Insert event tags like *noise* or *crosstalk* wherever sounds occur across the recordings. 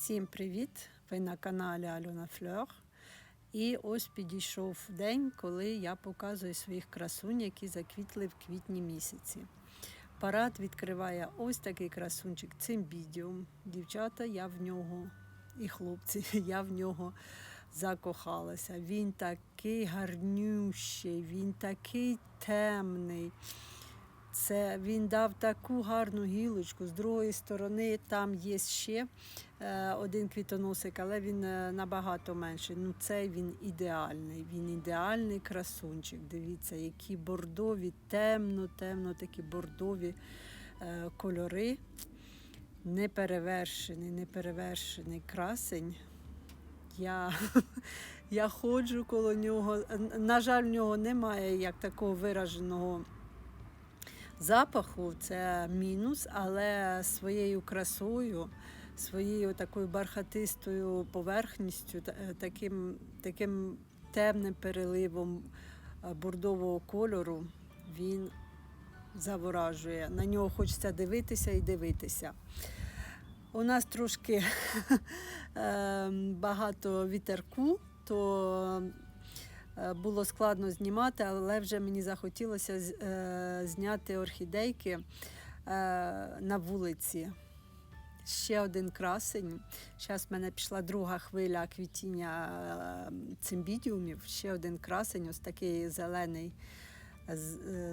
Всім привіт! Ви на каналі Альона Фльор. І ось підійшов день, коли я показую своїх красунь, які заквітли в квітні місяці. Парад відкриває ось такий красунчик цимбідіум. Дівчата, я в нього, і хлопці, *laughs* я в нього закохалася. Він такий гарнющий, він такий темний. Це він дав таку гарну гілочку. З другої сторони там є ще е, один квітоносик, але він е, набагато менший. Ну, цей він ідеальний. Він ідеальний красунчик. Дивіться, які бордові, темно, темно, такі бордові е, кольори. Неперевершений, неперевершений красень. Я, *laughs* я ходжу коло нього. На жаль, в нього немає як такого вираженого запаху це мінус, але своєю красою, своєю такою бархатистою поверхністю, е, таким, таким темним переливом е, бордового кольору він заворажує. На нього хочеться дивитися і дивитися. У нас трошки *laughs* е, багато вітерку, то було складно знімати, але вже мені захотілося е, зняти орхідейки е, на вулиці. Ще один красень. Зараз в мене пішла друга хвиля квітіння е, цимбідіумів. Ще один красень, ось такий зелений, е,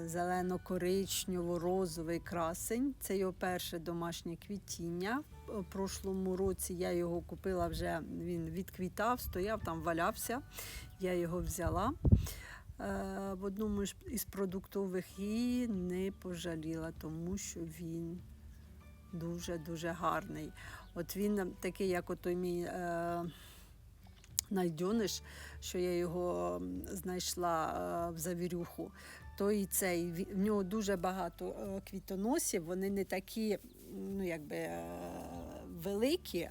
зелено-коричнево-розовий красень. Це його перше домашнє квітіння. У прошлому році я його купила вже, він відквітав, стояв, там валявся. Я його взяла е, в одному із- продуктових і не пожаліла, тому що він дуже-дуже гарний. От він такий, як отой мій е, що я його знайшла е, в завірюху. То і цей в нього дуже багато квітоносів. Вони не такі, ну якби великі,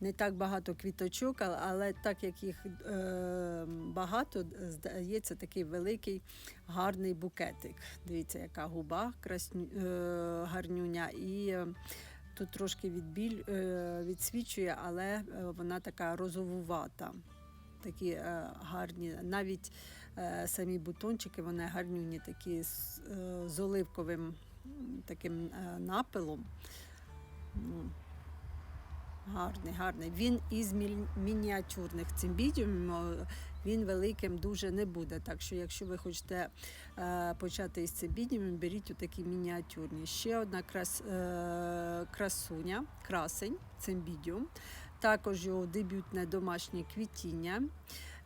не так багато квіточок, але так як їх е, багато, здається, такий великий гарний букетик. Дивіться, яка губа красню, е, гарнюня. І е, тут трошки відбіль, е, відсвічує, але е, вона така розовувата. Такі е, гарні, навіть е, самі бутончики, вони гарнюні, такі з, е, з оливковим таким е, напилом. Гарний, гарний. Він із мініатюрних цимбідіумів, він великим дуже не буде. Так що, якщо ви хочете е, почати із цимбідіумів, беріть отакі мініатюрні. Ще одна крас, е, красуня, красень, цимбідіум. Також його дебютне домашнє квітіння.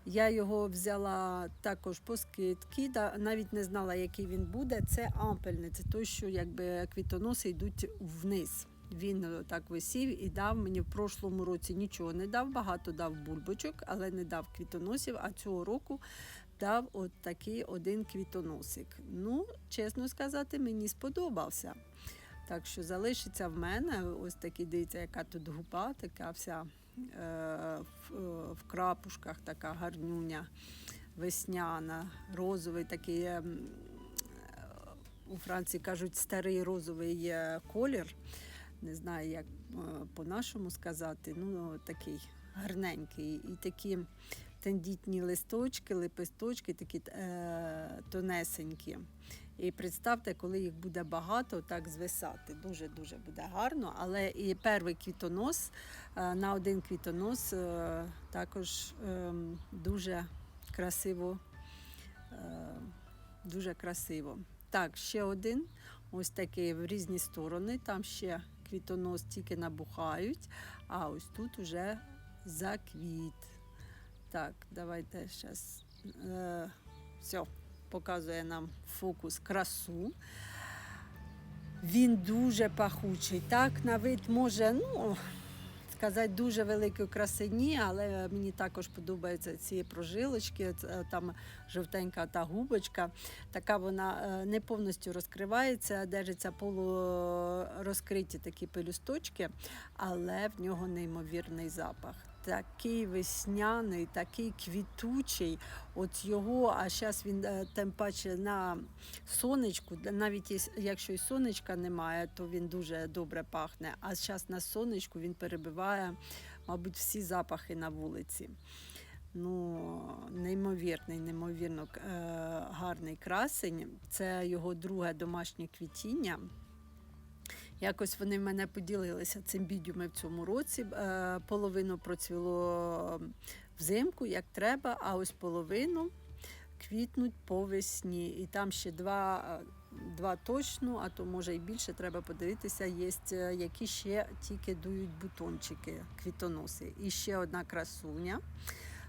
Я його взяла також по скидці, да, навіть не знала, який він буде. Це ампельний, це той, що якби квітоноси йдуть вниз. Він е, так висів і дав мені в прошлому році нічого не дав, багато дав бульбочок, але не дав квітоносів. А цього року дав от такий один квітоносик. Ну, чесно сказати, мені сподобався. Так що залишиться в мене ось такий, дивіться, яка тут губа, така вся е, в, е, в крапушках, така гарнюня, весняна, розовий такий. е, У Франції кажуть старий розовий колір. Не знаю, як е, по-нашому сказати. Ну, такий гарненький. І такі тендітні листочки, лепесточки, такі е, тонесенькі. І представте, коли їх буде багато, так звисати. Дуже-дуже буде гарно. Але і перший квітонос е, на один квітонос е, також дуже красиво. Дуже красиво. Так, ще один. Ось такий в різні сторони. Там ще квітонос тільки набухають, а ось тут уже заквіт. Так, давайте зараз. Е, все, показує нам фокус красу. Він дуже пахучий. Так, на вид може, ну, сказати, дуже великої краси ні, але мені також подобаються ці прожилочки. Там жовтенька та губочка. Така вона е, не повністю розкривається, держиться полурозкриті такі пелюсточки, але в нього неймовірний запах. Такий весняний, такий квітучий. От його, а зараз він е, тим паче на сонечку, навіть якщо і сонечка немає, то він дуже добре пахне. А зараз на сонечку він перебиває, мабуть, всі запахи на вулиці. Ну, неймовірний, неймовірно е, гарний красень. Це його друге домашнє квітіння. Якось вони в мене поділилися цим бідюми в цьому році. Е, половину процвіло взимку, як треба, а ось половину квітнуть по весні. І там ще два, е, два точно, а то може і більше треба подивитися, є які ще тільки дують бутончики, квітоноси. І ще одна красуня.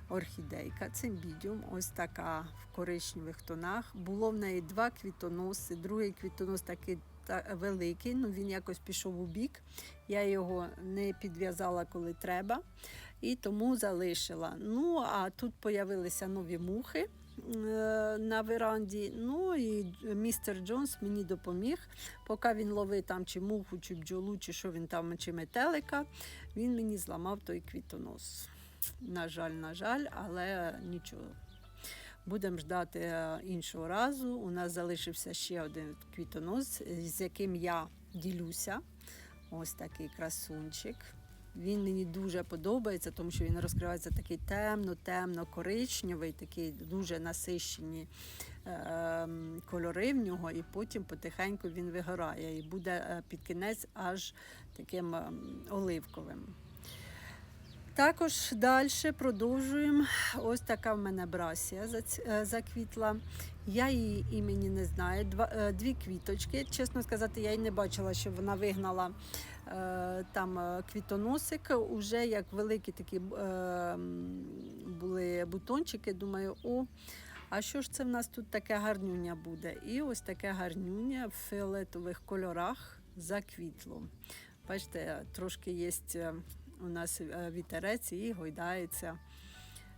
Орхідейка, цимбідіум, ось така в коричневих тонах. Було в неї два квітоноси. Другий квітонос такий та, великий, ну він якось пішов у бік. Я його не підв'язала, коли треба, і тому залишила. Ну, а тут появилися нові мухи е, на веранді. Ну і містер Джонс мені допоміг. Поки він ловив там чи муху, чи бджолу, чи що він там, чи метелика, він мені зламав той квітонос. На жаль, на жаль, але нічого. Будемо ждати е, іншого разу. У нас залишився ще один квітонос, з яким я ділюся. Ось такий красунчик. Він мені дуже подобається, тому що він розкривається такий темно, темно, коричневий, такий дуже насищені е, кольори в нього, і потім потихеньку він вигорає і буде е, під кінець аж таким ем, оливковим. Також далі продовжуємо. Ось така в мене брасія е, заквітла. Я її імені не знаю. Е, дві квіточки. Чесно сказати, я й не бачила, що вона вигнала е, там квітоносик. Уже як великі такі були бутончики. Думаю, о, а що ж це в нас тут таке гарнюня буде? І ось таке гарнюня в фіолетових кольорах заквітло. Бачите, трошки є у нас е, вітерець і гойдається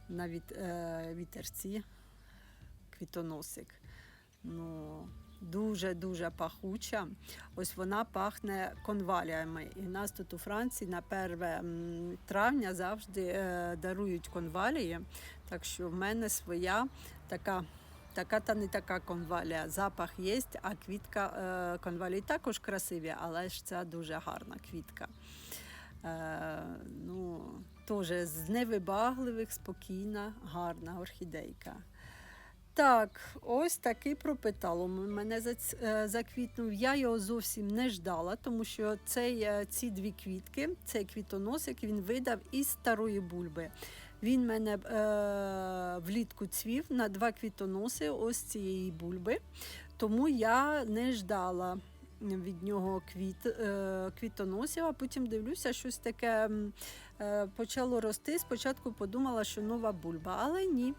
на е, вітерці квітоносик. Ну, дуже-дуже пахуча. Ось вона пахне конваліями. І в нас тут у Франції на 1 травня завжди е, дарують конвалії. Так що в мене своя така. Така та не така конвалія. Запах є, а квітка конвалії також красиві, але ж це дуже гарна квітка. Е, ну, теж з невибагливих, спокійна, гарна орхідейка. Так, ось такий пропиталом мене е, заквітнув. Я його зовсім не ждала, тому що цей, е, ці дві квітки, цей квітоносик, він видав із старої бульби. Він мене е, влітку цвів на два квітоноси ось цієї бульби, тому я не ждала від нього квіт, е, квітоносів, а потім дивлюся, щось таке е, почало рости. Спочатку подумала, що нова бульба, але ні.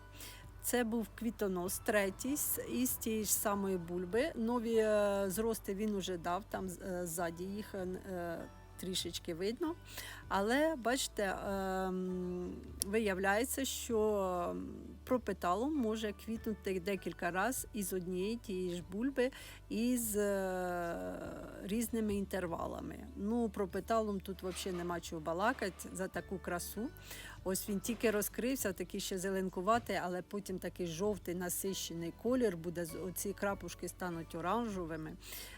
Це був квітонос третій із тієї ж самої бульби. Нові е, зрости він уже дав, там ззаді їх трішечки видно. Але бачите, ем, виявляється, що пропиталом може квітнути декілька разів із однієї тієї ж бульби із е, різними інтервалами. Ну, пропиталом тут взагалі нема чого балакати за таку красу. Ось він тільки розкрився, такий ще зеленкуватий, але потім такий жовтий насищений колір буде. Оці крапушки стануть оранжевими,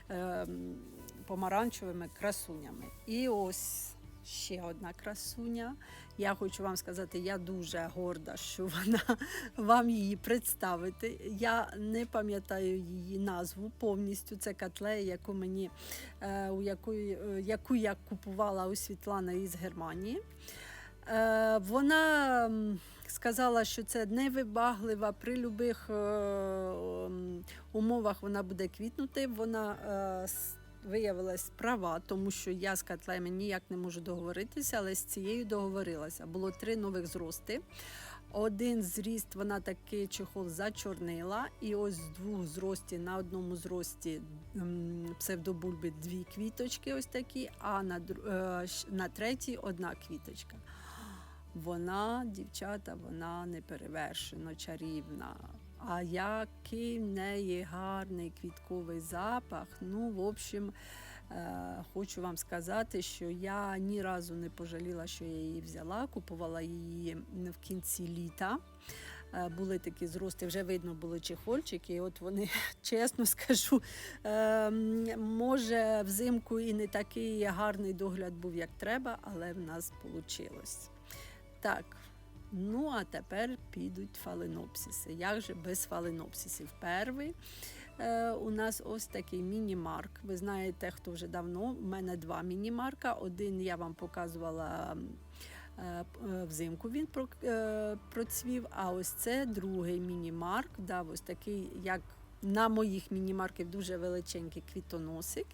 ем, помаранчевими красунями. І ось ще одна красуня. Я хочу вам сказати, я дуже горда, що вона *laughs* вам її представити. Я не пам'ятаю її назву повністю. Це котлея, яку мені е, у якої, е, яку я купувала у Світлани із Германії. Е, Вона сказала, що це невибаглива при будь-яких умовах вона буде квітнути. Вона виявилась права, тому що я з котлеями ніяк не можу договоритися, але з цією договорилася. Було три нових зрости. Один зріст вона такий чехол зачорнила, і ось з двох зростів на одному зрості псевдобульби дві квіточки, ось такі, а на, е, на третій одна квіточка. Вона, дівчата, вона неперевершено чарівна. А який в неї гарний квітковий запах. Ну, в общем, Е, Хочу вам сказати, що я ні разу не пожаліла, що я її взяла. Купувала її в кінці літа. Е, Були такі зрости, вже видно були чехольчики. І от вони, *laughs* чесно скажу, е, може взимку і не такий гарний догляд був, як треба, але в нас вийшло. Так, ну а тепер підуть фаленопсиси. Як же без фаленопсисів? Перший е, у нас ось такий міні-марк. Ви знаєте, хто вже давно. У мене два міні-марка. Один я вам показувала. е, е, Взимку він е, процвів, а ось це другий міні-марк, ось такий, як на моїх міні-марків, дуже величенький квітоносик.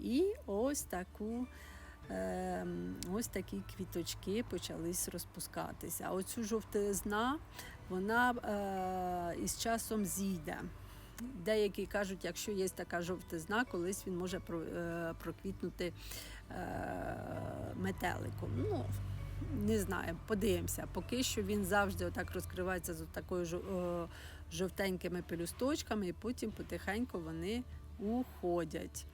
І ось таку ось такі квіточки почались розпускатися. А оцю жовтизна вона е, із часом зійде. Деякі кажуть, якщо є така жовтизна, колись він може е, проквітнути е, метеликом. Ну, не знаю, подивимося. Поки що він завжди отак розкривається з такою жо- жовтенькими пелюсточками, і потім потихеньку вони уходять.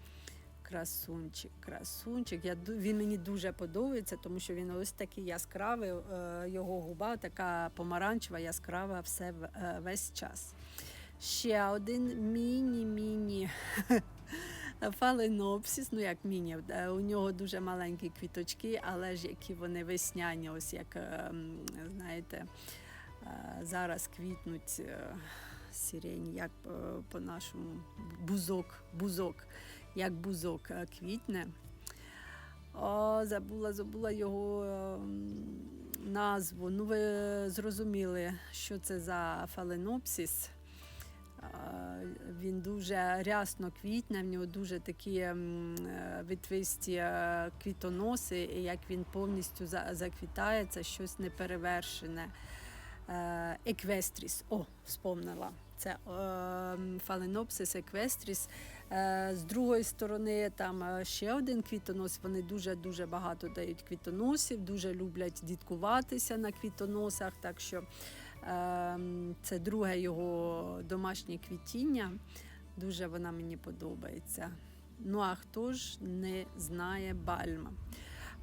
Красунчик, красунчик. Я, він мені дуже подобається, тому що він ось такий яскравий, е, його губа така помаранчева, яскрава все е, весь час. Ще один міні-міні *laughs* фаленопсис, ну як міні, е, у нього дуже маленькі квіточки, але ж які вони весняні, ось як знаєте, зараз квітнуть сирень, як по-нашому бузок, бузок, як бузок е, квітне. О, забула, забула його ем, назву. Ну, ви зрозуміли, що це за фаленопсис. Е, Він дуже рясно квітне, в нього дуже такі м, е, витвисті е, квітоноси, і як він повністю за- заквітає, це щось неперевершене. Е, Еквестріс. О, вспомнила. Це фаленопсис еквестріс. Е, З другої сторони, там е, ще один квітонос. Вони дуже дуже багато дають квітоносів, дуже люблять діткуватися на квітоносах. Так що це друге його домашнє квітіння. Дуже вона мені подобається. Ну а хто ж не знає бальма?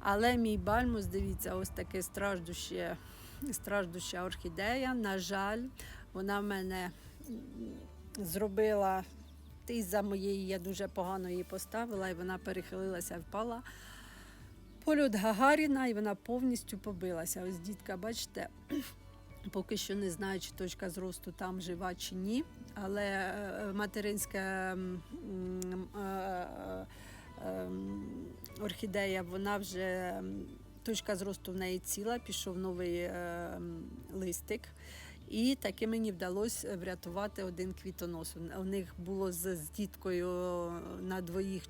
Але мій бальмус, дивіться, ось таке страждуще, страждуща орхідея. На жаль, вона мене зробила. Ти за моєї я дуже погано її поставила, і вона перехилилася, впала. Польот Гагаріна, і вона повністю побилася. Ось дітка, бачите, *clears throat* поки що не знаю, чи точка зросту там жива чи ні. Але е, материнська м, м, е, е, ем, орхідея, вона вже точка зросту в неї ціла, пішов новий е, листик. І таки мені вдалося врятувати один квітонос. У них було з, з діткою на двоїх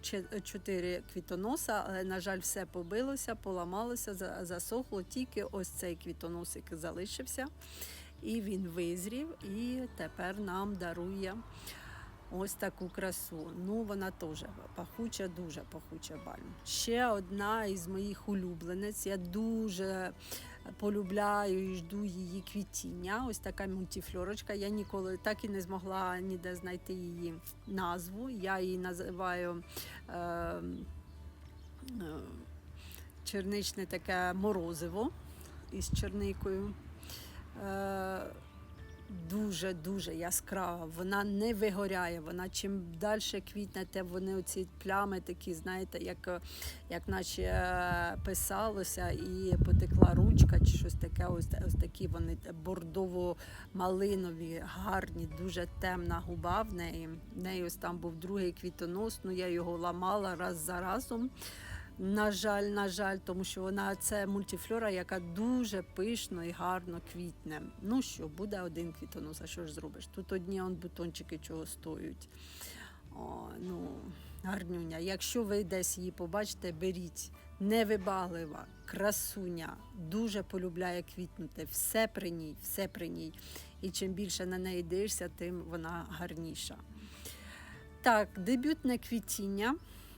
чотири квітоноса, але, на жаль, все побилося, поламалося, засохло. Тільки ось цей квітоносик залишився. І він визрів, і тепер нам дарує ось таку красу. Ну, вона теж пахуча, дуже пахуча бальма. Ще одна із моїх улюбленець. Я дуже полюбляю і жду її квітіння. Ось така мультифлорочка. Я ніколи так і не змогла ніде знайти її назву. Я її називаю. Е, е, черничне таке морозиво із черникою. Е, дуже дуже яскрава. Вона не вигоряє. Вона чим далі квітне, те вони оці плями такі, знаєте, як, як наче е, писалося і потекла ручка чи щось таке. Ось, ось такі вони бордово-малинові, гарні, дуже темна губа в неї. В неї ось там був другий квітонос, ну я його ламала раз за разом. На жаль, на жаль, тому що вона це мультифлора, яка дуже пишно і гарно квітне. Ну що, буде один квітонос, а що ж зробиш? Тут одні он бутончики чого стоять. О, ну, гарнюня. Якщо ви десь її побачите, беріть. Невибаглива, красуня, дуже полюбляє квітнути. Все при ній, все при ній. І чим більше на неї дивишся, тим вона гарніша. Так, дебютне квітіння.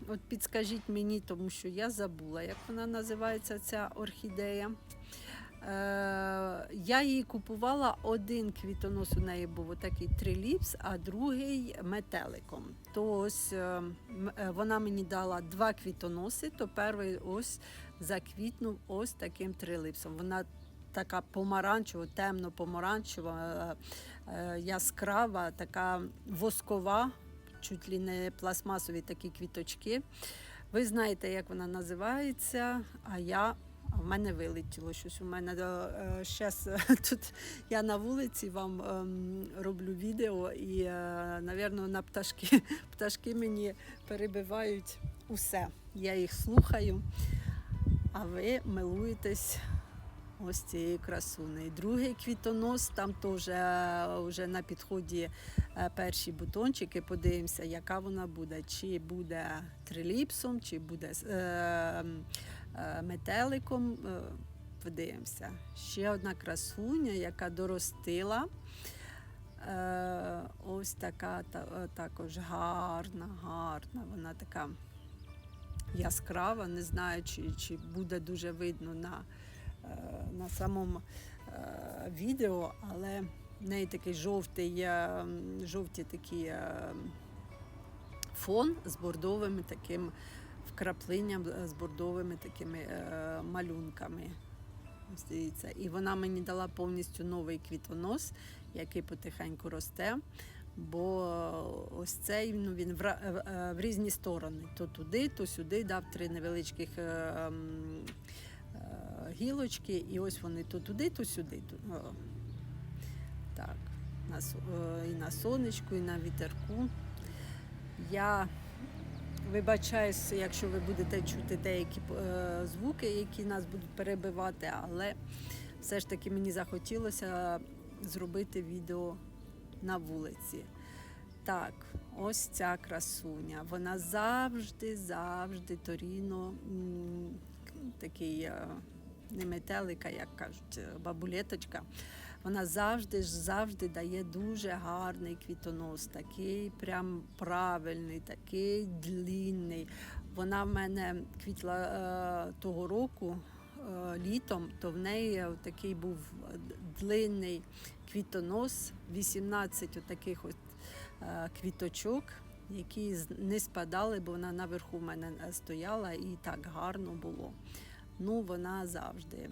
От підскажіть мені, тому що я забула, як вона називається ця орхідея. Е, я її купувала один квітонос. У неї був такий триліпс, а другий метеликом. То ось е, е, вона мені дала два квітоноси, то перший ось заквітнув ось таким трилипсом. Вона така помаранчева, темно-помаранчева, е, е, яскрава, така воскова, чуть ли не пластмасові такі квіточки. Ви знаєте, як вона називається, а я. В мене вилетіло щось. У мене зараз *laughs* тут я на вулиці вам ем, роблю відео, і, е, напевно, на пташки, *laughs* пташки мені перебивають усе. Я їх слухаю, а ви милуєтесь ось цією красунею. Другий квітонос, там теж вже на підході е, перші бутончики. Подивимося, яка вона буде. Чи буде триліпсом, чи буде е, е, метеликом. Е, Подивимося. Ще одна красуня, яка доростила. Е, ось така та, е, також гарна, гарна. Вона така яскрава. Не знаю, чи, чи буде дуже видно на, на самому е, відео, але в неї такий жовтий, е, жовті такі е, фон з бордовими таким вкрапленням, з бордовими такими малюнками. Дивіться. І вона мені дала повністю новий квітонос, який потихеньку росте. Бо ось цей ну, він в, в різні сторони. То туди, то сюди дав три невеличких гілочки, і ось вони то туди, то сюди. То, о. Так, на, е, і на сонечку, і на вітерку. Я вибачаюся, якщо ви будете чути деякі е, звуки, які нас будуть перебивати, але все ж таки мені захотілося зробити відео на вулиці. Так, ось ця красуня. Вона завжди, завжди Торіно, такий е, не метелика, як кажуть, е, бабулеточка. Вона завжди завжди дає дуже гарний квітонос, такий прям правильний, такий длінний. Вона в мене квітла е, того року е, літом, то в неї такий був длинний квітонос, 18 отаких от, квіточок, які не спадали, бо вона наверху в мене стояла і так гарно було. Ну, вона завжди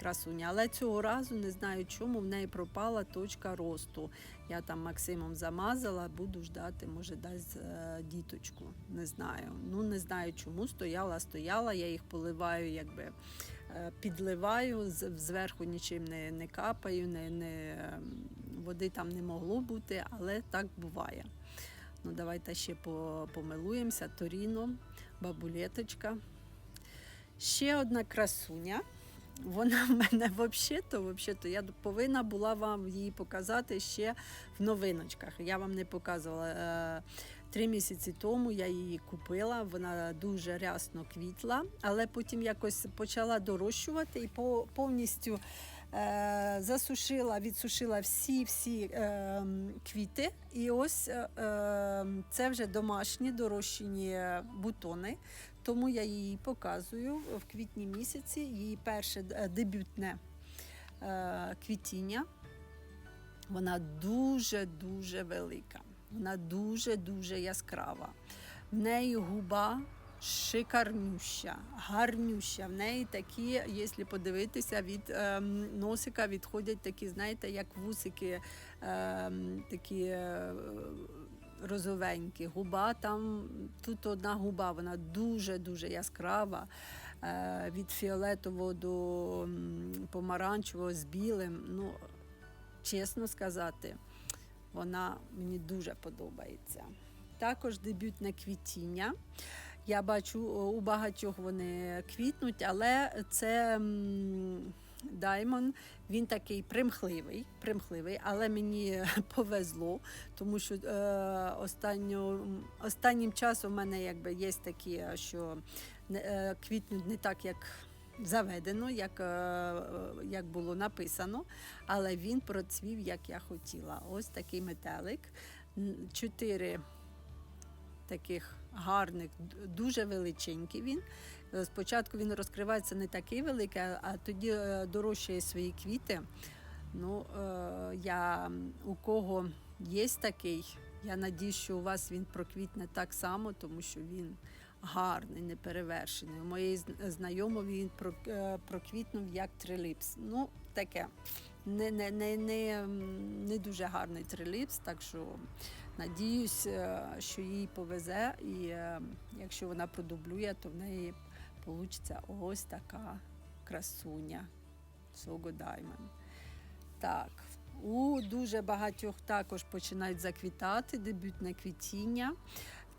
красуня. Але цього разу не знаю чому в неї пропала точка росту. Я там Максимом замазала, буду ждати, може дасть е, діточку. Не знаю. Ну не знаю чому. Стояла, стояла, я їх поливаю, якби е, підливаю, зверху нічим не, не капаю, не, не, ем, води там не могло бути, але так буває. Ну, давайте ще помилуємося. Торіно, бабулеточка. Ще одна красуня. Вона в мене взагалі-то, я повинна була вам її показати ще в новиночках. Я вам не показувала. Е, Три місяці тому я її купила, вона дуже рясно квітла, але потім якось почала дорощувати і повністю е, засушила, відсушила всі-всі е, квіти. І ось е, е, це вже домашні дорощені бутони. Тому я її показую в квітні місяці. Її перше е, дебютне е, квітіння. Вона дуже-дуже велика. Вона дуже-дуже яскрава. В неї губа шикарнюща, гарнюща. В неї такі, якщо подивитися, від ем, носика відходять такі, знаєте, як вусики, ем, такі е, розовенькі. Губа там, тут одна губа, вона дуже-дуже яскрава. Е, від фіолетового до помаранчевого з білим. Ну, чесно сказати, вона мені дуже подобається. Також дебютне квітіння. Я бачу, у багатьох вони квітнуть, але це Даймон, він такий примхливий, примхливий, але мені *laughs* повезло, тому що е, останньо, останнім часом в мене якби є такі, що не- е, квітнуть не так, як заведено, як, е, як було написано, але він процвів, як я хотіла. Ось такий метелик. Чотири таких гарних, дуже величенький він. Е, Спочатку він розкривається не такий великий, а- тоді е, дорожчає свої квіти. Ну, е, я у кого є такий, я надію, що у вас він проквітне так само, тому що він гарний, неперевершений. У моєї знайомої він проквітнув як триліпс. Ну, таке не, не, не, не, не дуже гарний триліпс, так що надіюсь, що їй повезе, і якщо вона продублює, то в неї вийде ось така красуня. Сого Diamond. Так, у дуже багатьох також починають заквітати, дебютне квітіння.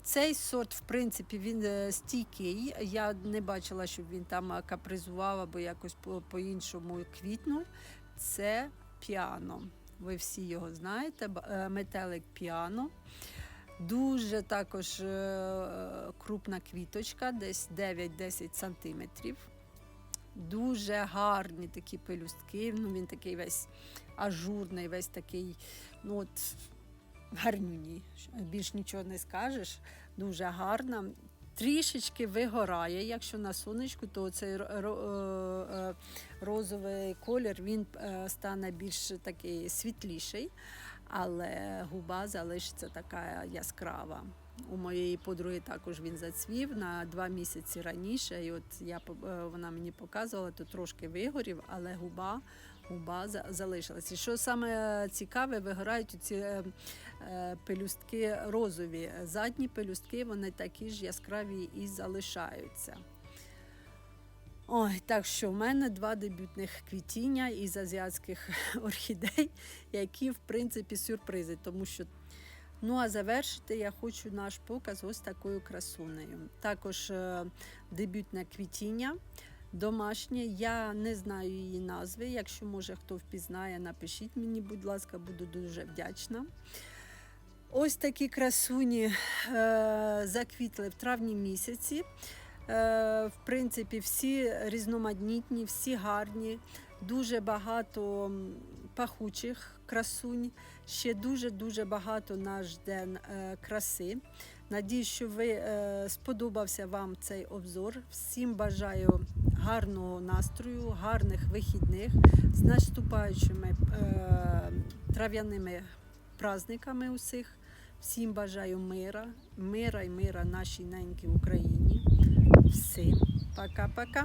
Цей сорт, в принципі, він е, стійкий. Я не бачила, щоб він там е, капризував або якось по- по-іншому квітнув. Це піано. Ви всі його знаєте. Е, Метелик піано. Дуже також е, крупна квіточка, десь 9-10 сантиметрів. Дуже гарні такі пелюстки. Ну, він такий весь ажурний, весь такий, ну от гарнюні. Більш нічого не скажеш. Дуже гарна. Трішечки вигорає. Якщо на сонечку, то цей е, е, розовий колір він стане більш такий світліший, але губа залишиться така яскрава. У моєї подруги також він зацвів на два місяці раніше. І от я е, вона мені показувала, то трошки вигорів, але губа, губа за- залишилася. І що саме цікаве, вигорають ці е, е, пелюстки розові. Задні пелюстки вони такі ж яскраві і залишаються. Ой, так що в мене два дебютних квітіння із азіатських *laughs* орхідей, які в принципі сюрпризи, тому що Ну а завершити я хочу наш показ ось такою красунею. Також е, дебютне квітіння домашнє. Я не знаю її назви. Якщо може хто впізнає, напишіть мені, будь ласка, буду дуже вдячна. Ось такі красуні е, заквітли в травні місяці. Е, в принципі, всі різноманітні, всі гарні, дуже багато пахучих красунь. Ще дуже-дуже багато нас жде е, краси. Надію, що ви е, сподобався вам цей обзор. Всім бажаю гарного настрою, гарних вихідних з наступаючими трав'яними праздниками усіх. Всім бажаю мира, мира і мира нашій ненькій Україні. Всім пока-пока.